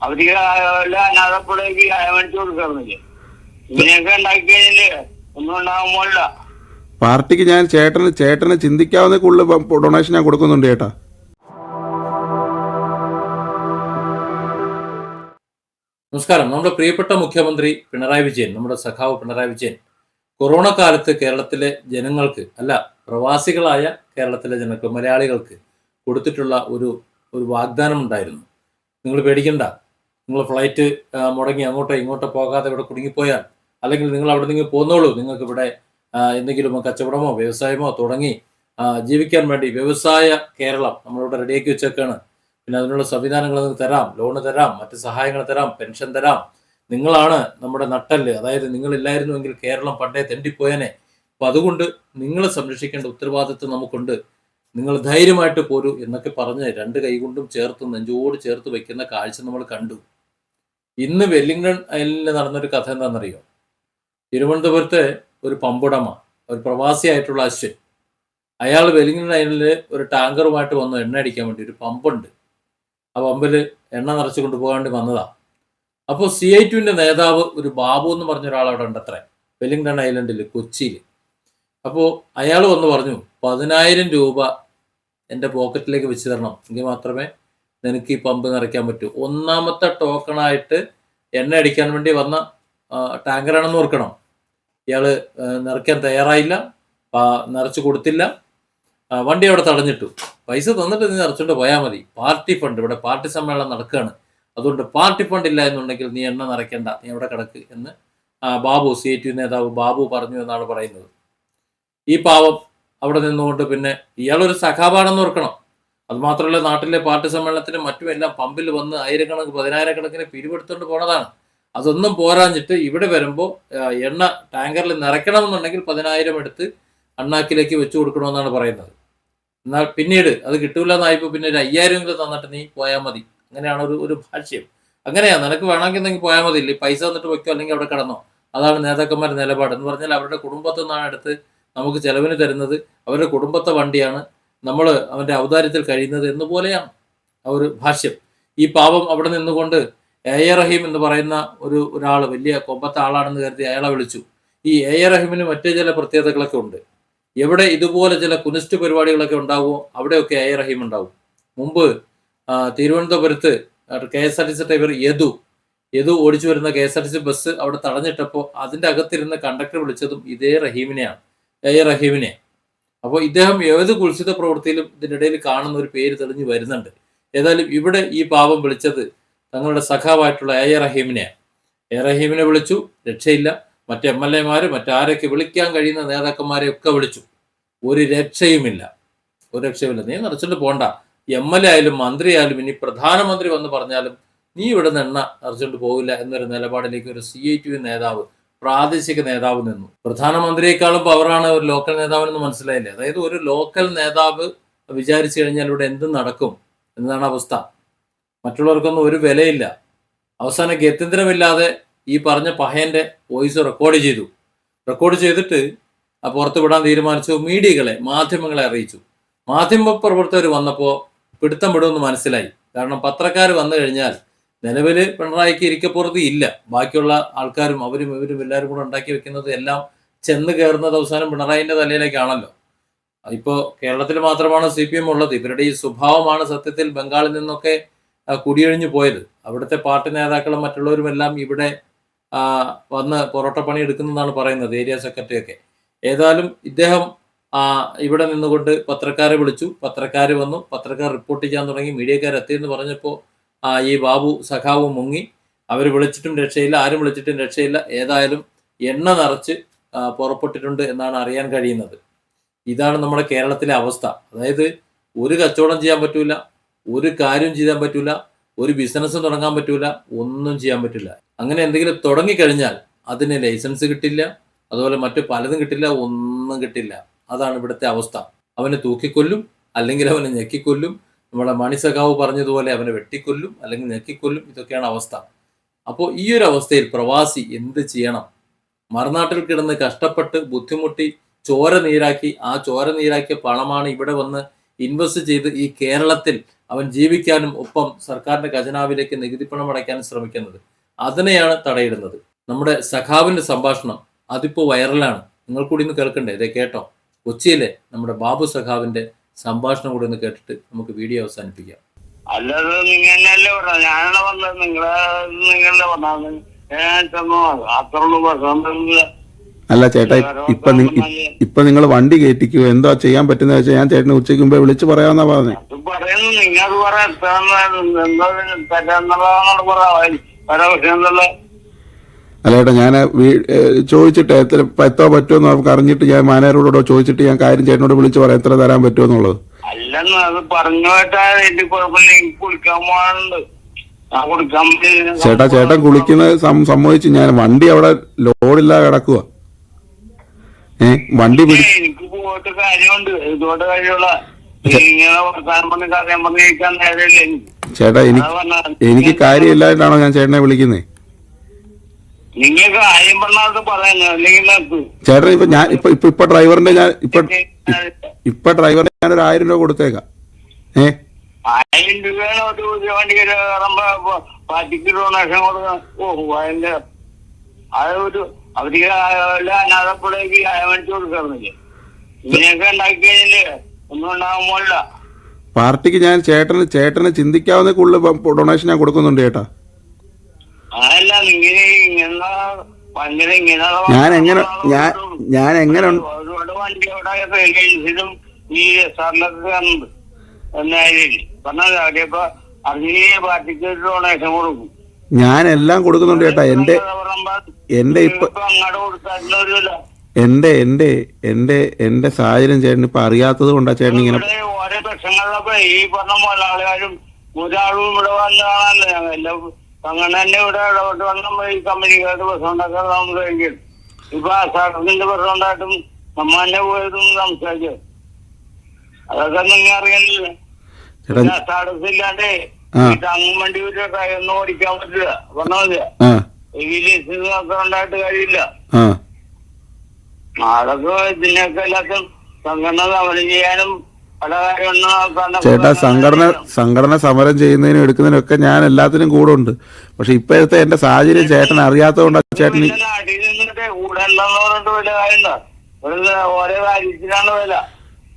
അവർക്ക് അനാഥപ്പുഴയ്ക്ക് മേടിച്ചു കൊടുക്കാറുന്നില്ലേ ഇങ്ങനെയൊക്കെ ഉണ്ടാക്കി കഴിഞ്ഞില്ലേ ഒന്നും ഉണ്ടാകാൻ പോലില്ല പാർട്ടിക്ക് ഞാൻ ചേട്ടന് ചേട്ടന് ചിന്തിക്കാവുന്ന കൂടുതൽ ഡൊണേഷൻ ഞാൻ കൊടുക്കുന്നുണ്ട് ചേട്ടാ. നമസ്കാരം. നമ്മുടെ പ്രിയപ്പെട്ട മുഖ്യമന്ത്രി പിണറായി വിജയൻ നമ്മുടെ സഖാവ് പിണറായി വിജയൻ കൊറോണ കാലത്ത് കേരളത്തിലെ ജനങ്ങൾക്ക് അല്ല പ്രവാസികളായ കേരളത്തിലെ ജനങ്ങൾക്ക് മലയാളികൾക്ക് കൊടുത്തിട്ടുള്ള ഒരു ഒരു വാഗ്ദാനം ഉണ്ടായിരുന്നു നിങ്ങൾ പേടിക്കണ്ട. നിങ്ങൾ ഫ്ലൈറ്റ് മുടങ്ങി അങ്ങോട്ടോ ഇങ്ങോട്ടോ പോകാതെ ഇവിടെ കുടുങ്ങിപ്പോയാൽ അല്ലെങ്കിൽ നിങ്ങൾ അവിടെ നിന്ന് പോന്നോളൂ. നിങ്ങൾക്ക് ഇവിടെ എന്തെങ്കിലും കച്ചവടമോ വ്യവസായമോ തുടങ്ങി ജീവിക്കാൻ വേണ്ടി വ്യവസായ കേരളം നമ്മളിവിടെ റെഡിയാക്കി വെച്ചേക്കാണ്. പിന്നെ അതിനുള്ള സംവിധാനങ്ങൾ നിങ്ങൾക്ക് തരാം. ലോണ് തരാം. മറ്റ് സഹായങ്ങൾ തരാം. പെൻഷൻ തരാം. നിങ്ങളാണ് നമ്മുടെ നട്ടൽ അതായത് നിങ്ങളില്ലായിരുന്നുവെങ്കിൽ കേരളം പണ്ടേ തെണ്ടിപ്പോയനെ. അപ്പൊ അതുകൊണ്ട് നിങ്ങളെ സംരക്ഷിക്കേണ്ട ഉത്തരവാദിത്വം നമുക്കുണ്ട്. നിങ്ങൾ ധൈര്യമായിട്ട് പോരൂ എന്നൊക്കെ പറഞ്ഞ് രണ്ട് കൈകൊണ്ടും ചേർത്ത് നെഞ്ചോട് ചേർത്ത് വെക്കുന്ന കാഴ്ച നമ്മൾ കണ്ടു. ഇന്ന് വെല്ലിംഗ്ടൺ ഐലൻഡിൽ നടന്നൊരു കഥ എന്താണെന്നറിയോ? തിരുവനന്തപുരത്ത് ഒരു പമ്പുടമ ഒരു പ്രവാസിയായിട്ടുള്ള അശ്വൻ. അയാൾ വെല്ലിംഗ്ടൺ ഐലൻഡിൽ ഒരു ടാങ്കറുമായിട്ട് വന്നു എണ്ണ അടിക്കാൻ വേണ്ടി ഒരു പമ്പുണ്ട്. ആ പമ്പിൽ എണ്ണ നിറച്ചു കൊണ്ടുപോകാൻ വേണ്ടി വന്നതാണ് അപ്പോൾ സി ഐ ടുവിന്റെ നേതാവ് ഒരു ബാബു എന്ന് പറഞ്ഞ ഒരാൾ അവിടെ ഉണ്ട് അത്രേ വെല്ലിംഗ്ടൺ ഐലൻഡിൽ കൊച്ചിയിൽ അപ്പോൾ അയാൾ വന്ന് പറഞ്ഞു പതിനായിരം രൂപ എന്റെ പോക്കറ്റിലേക്ക് വെച്ച് തരണം എങ്കിൽ മാത്രമേ നിനക്ക് ഈ പമ്പ് നിറയ്ക്കാൻ പറ്റൂ. ഒന്നാമത്തെ ടോക്കണായിട്ട് എണ്ണ അടിക്കാൻ വേണ്ടി വന്ന ടാങ്കറാണെന്ന് ഓർക്കണം. ഇയാൾ നിറയ്ക്കാൻ തയ്യാറായില്ല. നിറച്ചു കൊടുത്തില്ല. വണ്ടി അവിടെ തടഞ്ഞിട്ടു. പൈസ തന്നിട്ട് നീ നിറച്ചുകൊണ്ട് പോയാൽ മതി. പാർട്ടി ഫണ്ട് ഇവിടെ പാർട്ടി സമ്മേളനം നടക്കുകയാണ് അതുകൊണ്ട് പാർട്ടി ഫണ്ട് ഇല്ല എന്നുണ്ടെങ്കിൽ നീ എണ്ണ നിറയ്ക്കണ്ട. നീ അവിടെ കിടക്ക് എന്ന് ബാബു സി ടി നേതാവ് ബാബു പറഞ്ഞു എന്നാണ് പറയുന്നത്. ഈ പാവം അവിടെ നിന്നുകൊണ്ട് പിന്നെ ഇയാളൊരു സഖാബാണെന്ന് ഓർക്കണം. അത് മാത്രമല്ല നാട്ടിലെ പാർട്ടി സമ്മേളനത്തിനും മറ്റും എല്ലാം പമ്പിൽ വന്ന് ആയിരക്കണക്കിന് പതിനായിരക്കണക്കിന് പിരിവെടുത്തുകൊണ്ട് പോണതാണ്. അതൊന്നും പോരാഞ്ഞിട്ട് ഇവിടെ വരുമ്പോൾ എണ്ണ ടാങ്കറിൽ നിറയ്ക്കണമെന്നുണ്ടെങ്കിൽ പതിനായിരം എടുത്ത് അണ്ണാക്കിലേക്ക് വെച്ചു കൊടുക്കണമെന്നാണ് പറയുന്നത്. എന്നാൽ പിന്നീട് അത് കിട്ടൂല എന്നായപ്പോൾ പിന്നെ ഒരു അയ്യായിരം എങ്കിലും തന്നിട്ട് നീ പോയാൽ മതി. അങ്ങനെയാണ് ഒരു ഒരു ഭാഷ്യം. അങ്ങനെയാ നിനക്ക് വേണമെങ്കിൽ നിങ്ങൾ പോയാൽ മതി. ഇല്ലേ പൈസ തന്നിട്ട് വെക്കോ അല്ലെങ്കിൽ അവിടെ കിടന്നോ. അതാണ് നേതാക്കന്മാരുടെ നിലപാട്. എന്ന് പറഞ്ഞാൽ അവരുടെ കുടുംബത്തിൽ നിന്നാണ് എടുത്ത് നമുക്ക് ചെലവിന് തരുന്നത്. അവരുടെ കുടുംബത്തെ വണ്ടിയാണ് നമ്മൾ അവന്റെ അവതാരത്തിൽ കഴിയുന്നത് എന്ന് പോലെയാണ് ആ ഒരു ഭാഷ്യം. ഈ പാപം അവിടെ നിന്നുകൊണ്ട് എ എ റഹീം എന്ന് പറയുന്ന ഒരു ഒരാൾ വലിയ കൊമ്പത്തെ ആളാണെന്ന് കരുതി അയാളെ വിളിച്ചു. ഈ എ എ റഹീമിന് മറ്റു ചില പ്രത്യേകതകളൊക്കെ ഉണ്ട്. എവിടെ ഇതുപോലെ ചില കുനിസ്റ്റ് പരിപാടികളൊക്കെ ഉണ്ടാവുമോ അവിടെയൊക്കെ എ എ റഹീം ഉണ്ടാവും. മുമ്പ് തിരുവനന്തപുരത്ത് K S R T C driver Yadu Yadu ഓടിച്ചു വരുന്ന K S R T C bus അവിടെ തടഞ്ഞിട്ടപ്പോൾ അതിന്റെ അകത്തിരുന്ന് കണ്ടക്ടർ വിളിച്ചതും ഇതേ റഹീമിനെയാണ് എ എ റഹീമിനെ അപ്പോൾ ഇദ്ദേഹം ഏത് കുൽസിത പ്രവൃത്തിയിലും ഇതിന്റെ ഇടയിൽ കാണുന്ന ഒരു പേര് തെളിഞ്ഞു വരുന്നുണ്ട്. ഏതായാലും ഇവിടെ ഈ പാപം വിളിച്ചത് തങ്ങളുടെ സഖാവായിട്ടുള്ള എ റഹീമിനെ റഹീമിനെയാണ് എ റഹീമിനെ വിളിച്ചു രക്ഷയില്ല. മറ്റ് എം എൽ എമാര് മറ്റാരൊക്കെ വിളിക്കാൻ കഴിയുന്ന നേതാക്കന്മാരെ ഒക്കെ വിളിച്ചു. ഒരു രക്ഷയുമില്ല. ഒരു രക്ഷയുമില്ല. നീ നിറച്ചിട്ട് പോണ്ട. എം എൽ എ ആയാലും മന്ത്രി ആയാലും ഇനി പ്രധാനമന്ത്രി വന്ന് പറഞ്ഞാലും നീ ഇവിടെ നിന്ന് എണ്ണ നിറച്ചുകൊണ്ട് പോകില്ല എന്നൊരു നിലപാടിലേക്ക് ഒരു സി ഐ ടി നേതാവ് പ്രാദേശിക നേതാവ് നിന്നു. പ്രധാനമന്ത്രിയെക്കാളും പവറാണ് ഒരു ലോക്കൽ നേതാവിനെന്ന് മനസ്സിലായില്ലേ? അതായത് ഒരു ലോക്കൽ നേതാവ് വിചാരിച്ചു കഴിഞ്ഞാൽ ഇവിടെ എന്ത് നടക്കും എന്നതാണ് അവസ്ഥ. മറ്റുള്ളവർക്കൊന്നും ഒരു വിലയില്ല. അവസാനം ഗത്യന്തരമില്ലാതെ ഈ പറഞ്ഞ പഹയന്റെ വോയിസ് റെക്കോർഡ് ചെയ്തു. റെക്കോർഡ് ചെയ്തിട്ട് ആ പുറത്ത് വിടാൻ തീരുമാനിച്ചു. മീഡിയകളെ മാധ്യമങ്ങളെ അറിയിച്ചു. മാധ്യമ പ്രവർത്തകർ വന്നപ്പോൾ പിടുത്തം വിടുമെന്ന് മനസ്സിലായി. കാരണം പത്രക്കാർ വന്നു കഴിഞ്ഞാൽ നിലവിൽ പിണറായിക്ക് ഇരിക്കപ്പുറത്ത് ഇല്ല. ബാക്കിയുള്ള ആൾക്കാരും അവരും ഇവരും എല്ലാവരും കൂടെ ഉണ്ടാക്കി വെക്കുന്നത് എല്ലാം ചെന്ന് കയറുന്നത് അവസാനം പിണറായിന്റെ തലയിലേക്കാണല്ലോ. ഇപ്പോ കേരളത്തിൽ മാത്രമാണ് സി പി എം ഉള്ളത്. ഇവരുടെ ഈ സ്വഭാവമാണ് സത്യത്തിൽ ബംഗാളിൽ നിന്നൊക്കെ കുടിയഴിഞ്ഞു പോയത്. അവിടുത്തെ പാർട്ടി നേതാക്കളും മറ്റുള്ളവരും എല്ലാം ഇവിടെ വന്ന് പൊറോട്ട പണി എടുക്കുന്നതാണ് പറയുന്നത് ഏരിയ സെക്രട്ടറി ഒക്കെ ഏതായാലും ഇദ്ദേഹം ഇവിടെ നിന്നുകൊണ്ട് പത്രക്കാരെ വിളിച്ചു. പത്രക്കാർ വന്നു. പത്രക്കാർ റിപ്പോർട്ട് ചെയ്യാൻ തുടങ്ങി. മീഡിയക്കാർ എത്തിയെന്ന് പറഞ്ഞപ്പോൾ ഈ ബാബു സഖാവ് മുങ്ങി. അവർ വിളിച്ചിട്ടും രക്ഷയില്ല ആരും വിളിച്ചിട്ടും രക്ഷയില്ല. ഏതായാലും എണ്ണ നിറച്ച് പുറപ്പെട്ടിട്ടുണ്ട് എന്നാണ് അറിയാൻ കഴിയുന്നത്. ഇതാണ് നമ്മുടെ കേരളത്തിലെ അവസ്ഥ. അതായത് ഒരു കച്ചവടം ചെയ്യാൻ പറ്റൂല ഒരു കാര്യം ചെയ്യാൻ പറ്റൂല ഒരു ബിസിനസ് തുടങ്ങാൻ പറ്റൂല ഒന്നും ചെയ്യാൻ പറ്റില്ല. അങ്ങനെ എന്തെങ്കിലും തുടങ്ങിക്കഴിഞ്ഞാൽ അതിന് ലൈസൻസ് കിട്ടില്ല അതുപോലെ മറ്റു പലതും കിട്ടില്ല ഒന്നും കിട്ടില്ല. അതാണ് ഇവിടുത്തെ അവസ്ഥ. അവനെ തൂക്കിക്കൊല്ലും അല്ലെങ്കിൽ അവനെ ഞെക്കിക്കൊല്ലും നമ്മുടെ മണിസഖാവ് പറഞ്ഞതുപോലെ അവനെ വെട്ടിക്കൊല്ലും അല്ലെങ്കിൽ ഞെക്കിക്കൊല്ലും ഇതൊക്കെയാണ് അവസ്ഥ. അപ്പോൾ ഈ ഒരു അവസ്ഥയിൽ പ്രവാസി എന്ത് ചെയ്യണം? മറുനാട്ടിൽ കിടന്ന് കഷ്ടപ്പെട്ട് ബുദ്ധിമുട്ടി ചോര നീരാക്കി ആ ചോര നീരാക്കിയ പണമാണ് ഇവിടെ വന്ന് ഇൻവെസ്റ്റ് ചെയ്ത് ഈ കേരളത്തിൽ അവൻ ജീവിക്കാനും ഒപ്പം സർക്കാരിന്റെ ഖജനാവിലേക്ക് നികുതി പണം അടയ്ക്കാനും ശ്രമിക്കുന്നത്. അതിനെയാണ് തടയിടുന്നത്. നമ്മുടെ സഖാവിന്റെ സംഭാഷണം അതിപ്പോ വൈറലാണ് നിങ്ങൾ കൂടി ഇന്ന് കേൾക്കണ്ടേ? ഇതേ കേട്ടോ. കൊച്ചിയിലെ നമ്മുടെ ബാബു സഖാവിന്റെ സംഭാഷണം കൂടെ ഒന്ന് കേട്ടിട്ട് നമുക്ക് വീഡിയോ അവസാനിപ്പിക്കാം. അല്ലാതെ നിങ്ങളല്ലേ പറഞ്ഞത്? ഞാനാണ് പറഞ്ഞത്? നിങ്ങളെ നിങ്ങളെ പറഞ്ഞത്? അല്ല ചേട്ടാ ഇപ്പൊ ഇപ്പൊ നിങ്ങൾ വണ്ടി കയറ്റിക്കോ? എന്താ ചെയ്യാൻ പറ്റുന്ന വെച്ചാൽ ഞാൻ ചേട്ടനെ ഉച്ചയ്ക്ക് മുമ്പേ വിളിച്ച് പറയാന്നാ പറഞ്ഞേ. നിങ്ങൾ പറയാ. എന്താ തരാന്നുള്ളതാണ് പറയാ വേറെ വിഷയമൊന്നുമല്ല അല്ല ചേട്ടാ ഞാൻ ചോദിച്ചിട്ട് എത്ര എത്തോ പറ്റുമെന്ന് നമുക്ക് അറിഞ്ഞിട്ട് ഞാൻ മാനേജറോടോ ചോദിച്ചിട്ട് ഞാൻ കാര്യം ചേട്ടനോട് വിളിച്ച് പറയാം എത്ര തരാൻ പറ്റുമെന്നുള്ളത് അല്ലെന്ന് അത് പറഞ്ഞു കേട്ടാ എന്റെ കുഴപ്പമില്ല എനിക്ക് കുളിക്കാൻ പോകാനുണ്ട്. ചേട്ടാ ചേട്ടൻ കുളിക്കുന്നത് സംഭവിച്ച് സമ്മതിച്ച് ഞാൻ വണ്ടി അവിടെ ലോഡില്ലാതെ കിടക്കുക ഏ വണ്ടി പിടിച്ച് എനിക്ക് പോയിട്ട് കാര്യമുണ്ട്. ഇതുകൊണ്ട് കാര്യമുള്ള എനിക്ക്. ചേട്ടാ എനിക്ക്. എനിക്ക് കാര്യമില്ലായിട്ടാണോ ഞാൻ ചേട്ടനെ വിളിക്കുന്നത് നിങ്ങൾ കാര്യം പറഞ്ഞത് പറയുന്നത് അല്ലെങ്കിൽ നിർത്ത്. ചേട്ടൻ ഇപ്പൊ ഞാൻ ഇപ്പൊ ഇപ്പൊ ഇപ്പൊ ഡ്രൈവറിന്റെ ഞാൻ ഇപ്പൊ ഇപ്പൊ ഡ്രൈവറിന് ഞാൻ ഒരു ആയിരം രൂപ കൊടുത്തേക്കാം. ഏ? ആയിരം രൂപയാണ് ഒരു പാർട്ടിക്ക് ഡൊണേഷൻ കൊടുക്കാൻ. ഓ അതിന്റെ അത് ഒരു അവർക്ക് അനാഥപ്പുഴയ്ക്ക് അയവണിച്ചു കൊടുക്കാറുന്നില്ലേ ഇങ്ങനെയൊക്കെ ഉണ്ടാക്കി കഴിഞ്ഞില്ലേ ഒന്നും ഉണ്ടാകുമ്പോഴല്ല പാർട്ടിക്ക് ഞാൻ ചേട്ടന് ചേട്ടന് ചിന്തിക്കാവുന്ന കൂടുതൽ ഡൊണേഷൻ ഞാൻ കൊടുക്കുന്നുണ്ട് ചേട്ടാ. ഇങ്ങനെ ഇങ്ങനെ ഭയങ്കര ഇങ്ങനെ ഞാൻ എങ്ങനെ ഞാൻ ഞാൻ എങ്ങനെ ഒരുപാട് വണ്ടി അവിടെ ഏജൻസിലും ഈ സാറിനൊക്കെ കാണുന്നുണ്ട് എന്നായാലും പറഞ്ഞാൽ അവരിപ്പോ അറിഞ്ഞ പാർട്ടിക്ക് ഒരു ഡൊണേഷൻ കൊടുക്കും. ഞാൻ എല്ലാം കൊടുക്കുന്നുണ്ട് ചേട്ടാ എന്റെ എന്റെ ഇപ്പൊ എന്റെ എന്റെ എന്റെ എന്റെ സാഹചര്യം ചേട്ടൻ ഇപ്പൊ അറിയാത്തത് കൊണ്ടാ ചേട്ടൻ ഇങ്ങനെ ഓരോ പ്രശ്നങ്ങളിലൊക്കെ ഈ പറഞ്ഞ മുതലാളികാരും ഒരാളും ഇവിടെ വന്നതാണല്ലോ ഞങ്ങൾ എല്ലാം അങ്ങനെ തന്നെ ഇവിടെ ഇടപെട്ട് വന്ന ഈ കമ്പനിക്കാരുടെ പ്രശ്നം ഉണ്ടാക്കാൻ സംസാരിക്കും ഇപ്പൊ ആ അസാടത്തിന്റെ പ്രശ്നം ഉണ്ടായിട്ടും നമ്മ തന്നെ പോയതും സംസാരിക്കും അതൊക്കെ നിങ്ങൾ അറിയണില്ല അസാടസ് ഇല്ലാണ്ട് വണ്ടി ഒരു ഒന്നും ഓടിക്കാൻ പറ്റില്ല. ആ. ഒക്കെ ഉണ്ടായിട്ട് കാര്യമില്ല. അതൊക്കെ ഇതിനൊക്കെ എല്ലാത്തും സംഘടന സമരം ചെയ്യാനും ചേട്ടാ സംഘടന സംഘടന സമരം ചെയ്യുന്നതിനും എടുക്കുന്നതിനും ഒക്കെ ഞാൻ എല്ലാത്തിനും കൂടെ ഉണ്ട് പക്ഷെ ഇപ്പോഴത്തെ എന്റെ സാഹചര്യം ചേട്ടൻ അറിയാത്തത് കൊണ്ടാ ചേട്ടൻ ഈ- പിന്നെ നാട്ടിൽ നിന്നിട്ട് കൂടെ ഉണ്ടെന്ന് പറഞ്ഞിട്ട് വലിയ കാര്യമുണ്ടോ വെറുതെ ഓരോ കാര്യത്തിനാണ് വില.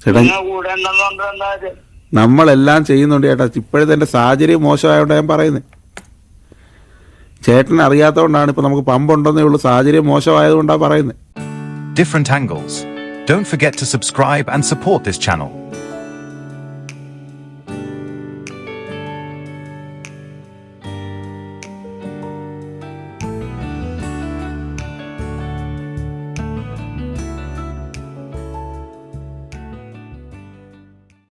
ചേട്ടാ പിന്നെ കൂടെ ഉണ്ടെന്ന് പറഞ്ഞിട്ട് എന്താ കാര്യം? നമ്മളെല്ലാം ചെയ്യുന്നുണ്ട് ചേട്ടാ. ഇപ്പോഴത്തെ എന്റെ സാഹചര്യം മോശമായോണ്ടാ ഞാൻ പറയുന്നത്. ചേട്ടൻ അറിയാത്തതുകൊണ്ടാണ് ഇപ്പൊ നമുക്ക് പമ്പ് ഉണ്ടെന്നേ ഉള്ളൂ. സാഹചര്യം മോശമായതുകൊണ്ടാണ് പറയുന്നത്. Different angles. Don't forget to subscribe and support this channel.